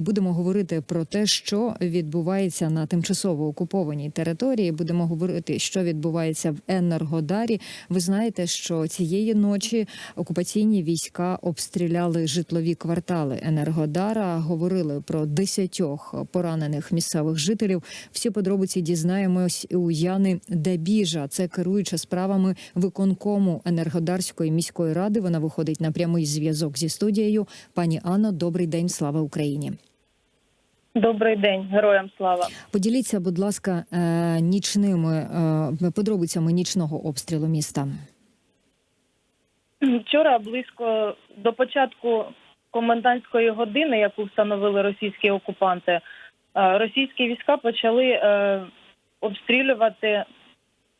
і будемо говорити про те, що відбувається на тимчасово окупованій території. Будемо говорити, що відбувається в Енергодарі. Ви знаєте, що цієї ночі окупаційні війська обстріляли житлові квартали Енергодара. Говорили про десятьох поранених місцевих жителів. Всі подробиці дізнаємось у Яни Дебіжа. Це керуюча справами виконкому Енергодарської міської ради. Вона виходить на прямий зв'язок зі студією. Пані Анно, добрий день, слава Україні. Добрий день, героям слава. Поділіться, будь ласка, е, нічними е, подробицями нічного обстрілу міста. Вчора близько до початку комендантської години, яку встановили російські окупанти, е, російські війська почали обстрілювати.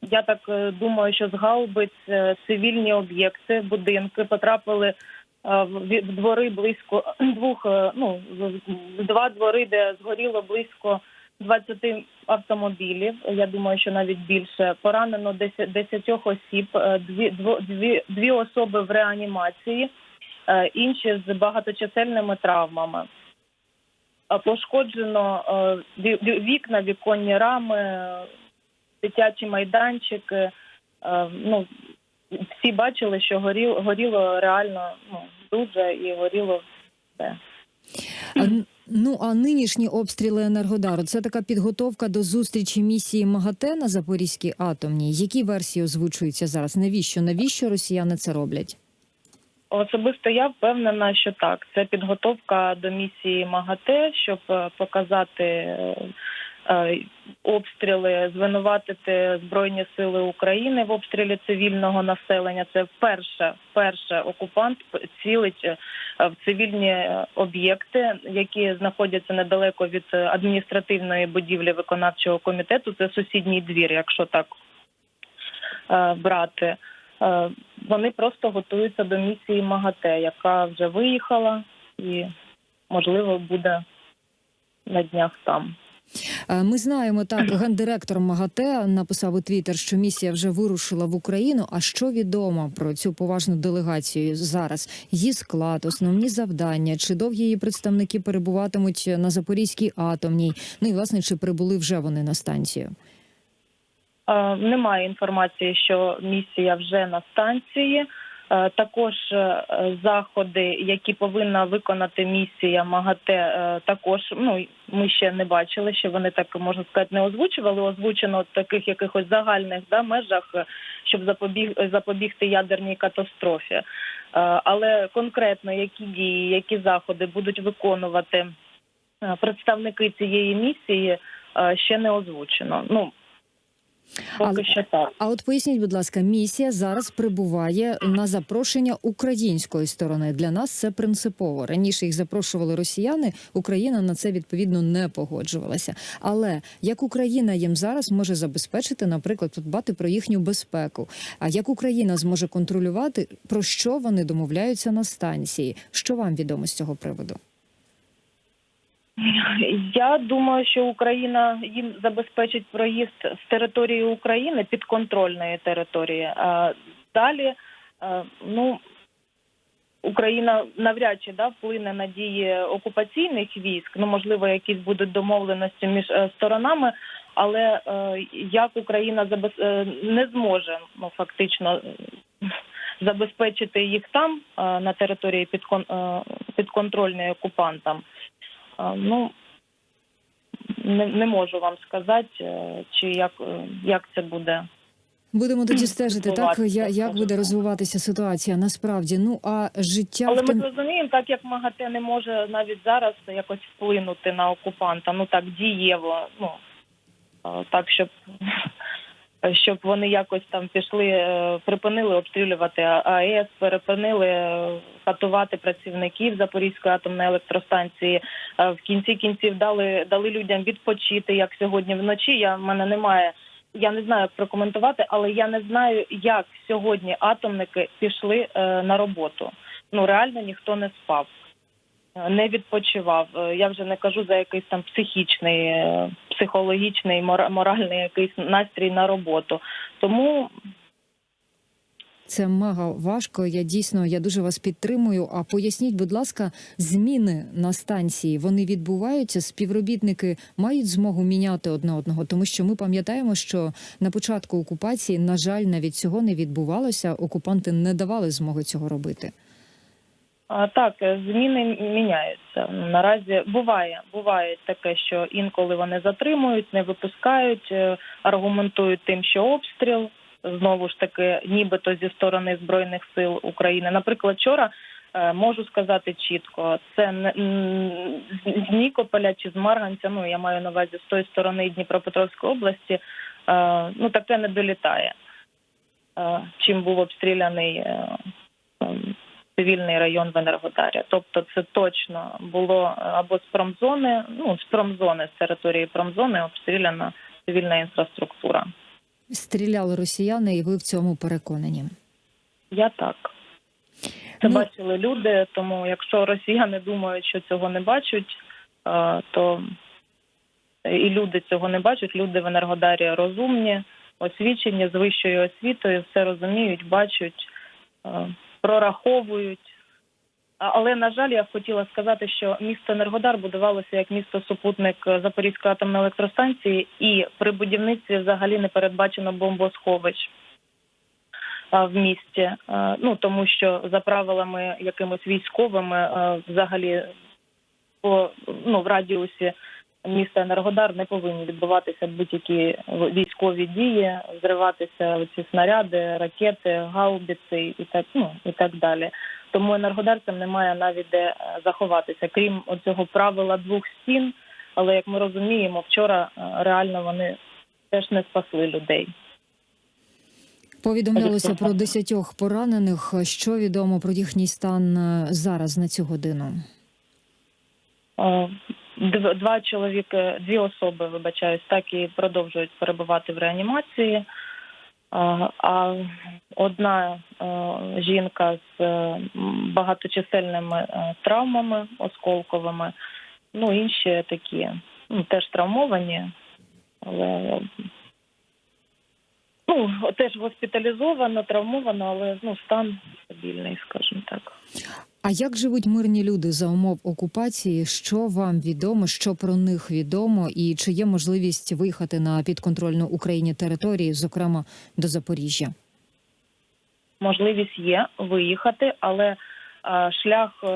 Я так думаю, що з гаубиць цивільні об'єкти, будинки потрапили двори близько двох, е, ну два двори, де згоріло близько 20 автомобілів. Я думаю, що навіть більше поранено 10, 10 осіб, е, дві, дві, дві особи в реанімації, е, інші з багаточисельними травмами. Е, Пошкоджено е, ві- ві- вікна, віконні рами, е, дитячі майданчики. Е, Ну, всі бачили, що горіло, горіло реально ну, дуже і горіло все. А, ну а нинішні обстріли Енергодару це така підготовка до зустрічі місії МАГАТЕ на Запорізькій атомній. Які версії озвучуються зараз? Навіщо? Навіщо росіяни це роблять? Особисто я впевнена, що так. Це підготовка до місії МАГАТЕ, щоб е, показати е, обстріли, звинуватити Збройні Сили України в обстрілі цивільного населення. Це вперше, вперше окупант цілить е, в цивільні е, об'єкти, які знаходяться недалеко від е, адміністративної будівлі виконавчого комітету. Це сусідній двір, якщо так е, брати. Е, Вони просто готуються до місії МАГАТЕ, яка вже виїхала і, можливо, буде на днях там. Е, Ми знаємо так, гендиректор МАГАТЕ написав у Твіттер, що місія вже вирушила в Україну. А що відомо про цю поважну делегацію зараз? Її склад, основні завдання, чи довгі її представники перебуватимуть на Запорізькій атомній? Ну і власне чи прибули вже вони на станцію? Е, Немає інформації, що місія вже на станції. Е, Також е, заходи, які повинна виконати місія МАГАТЕ, е, також ну ми ще не бачили, що вони так можна сказати не озвучували. Озвучено в таких якихось загальних да, межах, щоб запобіг запобігти ядерній катастрофі. Але конкретно які дії, які заходи будуть виконувати представники цієї місії, ще не озвучено. Ну поки Але- що так. А от поясніть, будь ласка, місія зараз прибуває на запрошення української сторони. Для нас це принципово. Раніше їх запрошували росіяни. Україна на це відповідно не погоджувалася. Але як Україна їм зараз може забезпечити, наприклад, подбати про їхню безпеку? А як Україна зможе контролювати про що вони домовляються на станції? Що вам відомо з цього приводу? Я думаю, що Україна їм забезпечить проїзд з території України підконтрольної території. А далі, ну Україна навряд чи да вплине на дії окупаційних військ. Ну можливо, якісь будуть домовленості між е, сторонами. Але е, як Україна забез... е, не зможе ну фактично забезпечити їх там на території підкон... підконтрольної окупантам. Ну не, не можу вам сказати, е, чи як, е, як це буде. Будемо тоді стежити, так я- як буде розвиватися ситуація. Насправді, ну а життя Але ми розуміємо, так як МАГАТЕ не може навіть зараз якось вплинути на окупанта, ну так дієво, ну е, так, щоб. Щоб вони якось там пішли, е, припинили обстрілювати АЕС, перепинили е, катувати працівників Запорізької атомної електростанції. Е, В кінці кінців дали дали людям відпочити, як сьогодні вночі. Я в мене немає. Я не знаю як прокоментувати, але я не знаю, як сьогодні атомники пішли на роботу. Ну реально ніхто не спав. не відпочивав. Я вже не кажу за якийсь там психічний, психологічний, мора- моральний якийсь настрій на роботу. Тому Це мега важко. Я дійсно я дуже вас підтримую. А поясніть, будь ласка, зміни на станції вони відбуваються. Співробітники мають змогу міняти одне одного, тому що ми пам'ятаємо, що на початку окупації, на жаль, навіть цього не відбувалося. Окупанти не давали змоги цього робити. Так, зміни міняються. Наразі буває, буває таке, що інколи вони затримують, не випускають, е, аргументують тим, що обстріл знову ж таки, нібито зі сторони збройних сил України. Наприклад, вчора е, можу сказати чітко, це не з- Нікополя чи з Марганця. Ну я маю на увазі з тої сторони Дніпропетровської області. е, Ну таке не долітає. Чим був обстріляний цивільний район в Енергодарі. Тобто це точно було е, або з промзони, ну з промзони, з території промзони обстріляна цивільна інфраструктура. Стріляли росіяни, і ви в цьому переконані. Я так. Це Ну- бачили люди, тому якщо росіяни думають, що цього не бачать, е, то і люди цього не бачать. Люди в Енергодарі розумні, освічені з вищою освітою, все розуміють, бачать, е, прораховують. Але на жаль, я хотіла сказати, що місто Енергодар будувалося як місто супутник Запорізької атомної електростанції, і при будівництві взагалі не передбачено бомбосховищ в місті. Е, Ну тому що за правилами якимись військовими е, взагалі по ну в радіусі міста Енергодар не повинні відбуватися будь-які військові дії, зриватися ці снаряди, ракети, гаубиці і так ну і так далі. Тому енергодарцям немає навіть де е, заховатися, крім оцього правила двох стін. Але як ми розуміємо, вчора е, реально вони теж не спасли людей. Повідомлялося про десятьох поранених. Що відомо про їхній стан е, зараз на цю годину? Е, дв- Два чоловіки, дві особи, вибачаюсь, так і продовжують перебувати в реанімації. А а одна е, жінка з е, багаточисельними е, травмами осколковими, ну інші такі ну, теж травмовані, але ну, теж госпіталізовано, травмовано, але ну, стан стабільний, скажімо так. А як живуть мирні люди за умов окупації? Що вам відомо? Що про них відомо, і чи є можливість виїхати на підконтрольну Україні території, зокрема до Запоріжжя? можливість є виїхати, але е, шлях е,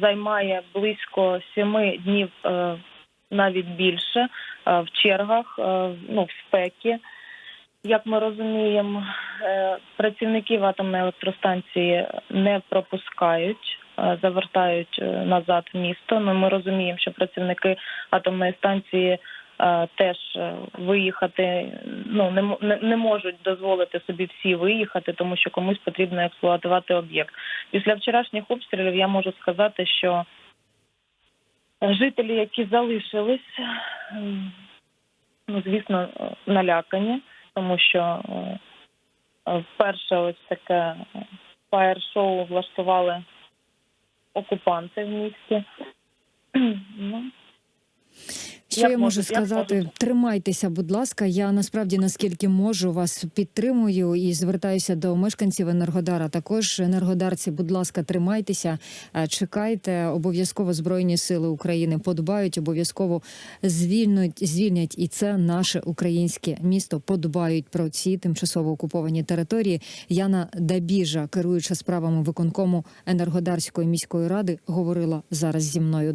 займає близько семи днів, е, навіть більше, в чергах, ну в спекі. Як ми розуміємо, працівників атомної електростанції не пропускають, завертають е, назад в місто. Ну ми розуміємо, що працівники атомної станції е, теж е, виїхати ну не, не, можуть дозволити собі всі виїхати, тому що комусь потрібно експлуатувати об'єкт. Після вчорашніх обстрілів я можу сказати, що жителі, які залишились, ну звісно, е, налякані, тому що е, е, вперше ось таке фаєр-шоу влаштували окупанти в місті. Ну, Що Як я можу- сказати? можу? Тримайтеся, будь ласка. Я насправді наскільки можу вас підтримую і звертаюся до мешканців Енергодара. Також енергодарці, будь ласка, тримайтеся, е, чекайте. Обов'язково збройні сили України подбають, обов'язково звільнять, звільнять, і це наше українське місто. Подбають про ці тимчасово окуповані території. Яна Дабіжа, керуюча справами виконкому Енергодарської міської ради, говорила зараз зі мною.